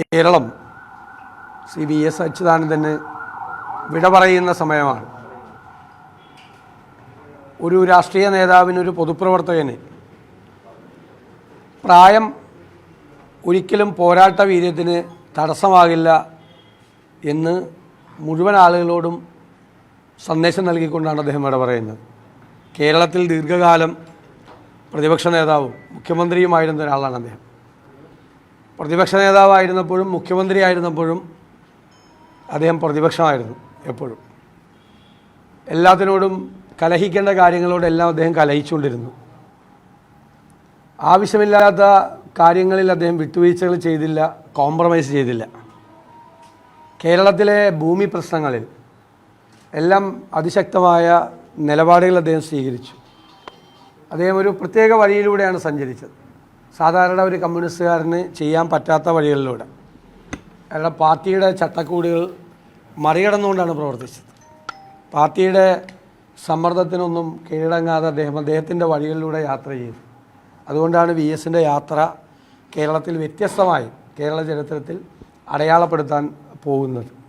Keralam C V S അച്യുതാനന്ദന് വിട പറയുന്ന സമയമാണ്. ഒരു രാഷ്ട്രീയ നേതാവിന് ഒരു പൊതുപ്രവർത്തകന് പ്രായം ഒരിക്കലും പോരാട്ട വീര്യത്തിന് തടസ്സമാകില്ല എന്ന് മുഴുവൻ ആളുകളോടും സന്ദേശം നൽകിക്കൊണ്ടാണ് അദ്ദേഹം ഇവിടെ പറയുന്നത്. കേരളത്തിൽ ദീർഘകാലം പ്രതിപക്ഷ നേതാവും മുഖ്യമന്ത്രിയുമായിരുന്ന ഒരാളാണ് അദ്ദേഹം. പ്രതിപക്ഷ നേതാവായിരുന്നപ്പോഴും മുഖ്യമന്ത്രി ആയിരുന്നപ്പോഴും അദ്ദേഹം പ്രതിപക്ഷമായിരുന്നു എപ്പോഴും. എല്ലാത്തിനോടും കലഹിക്കേണ്ട കാര്യങ്ങളോടെല്ലാം അദ്ദേഹം കലഹിച്ചുകൊണ്ടിരുന്നു. ആവശ്യമില്ലാത്ത കാര്യങ്ങളിൽ അദ്ദേഹം വിട്ടുവീഴ്ചകൾ ചെയ്തില്ല കോംപ്രമൈസ് ചെയ്തില്ല. കേരളത്തിലെ ഭൂമി പ്രശ്നങ്ങളിൽ എല്ലാം അതിശക്തമായ നിലപാടുകൾ അദ്ദേഹം സ്വീകരിച്ചു. അദ്ദേഹം ഒരു പ്രത്യേക വഴിയിലൂടെയാണ് സഞ്ചരിച്ചത്. സാധാരണ ഒരു കമ്മ്യൂണിസ്റ്റുകാരന് ചെയ്യാൻ പറ്റാത്ത വഴികളിലൂടെ. അയാളുടെ പാർട്ടിയുടെ ചട്ടക്കൂടുകൾ മറികടന്നുകൊണ്ടാണ് പ്രവർത്തിച്ചത്. പാർട്ടിയുടെ സമ്മർദ്ദത്തിനൊന്നും കീഴടങ്ങാതെ അദ്ദേഹം അദ്ദേഹത്തിന്റെ വഴികളിലൂടെ യാത്ര ചെയ്തു. അതുകൊണ്ടാണ് വി എസിന്റെ യാത്ര കേരളത്തിൽ വ്യത്യസ്തമായി കേരള ചരിത്രത്തിൽ അടയാളപ്പെടുത്താൻ പോകുന്നത്.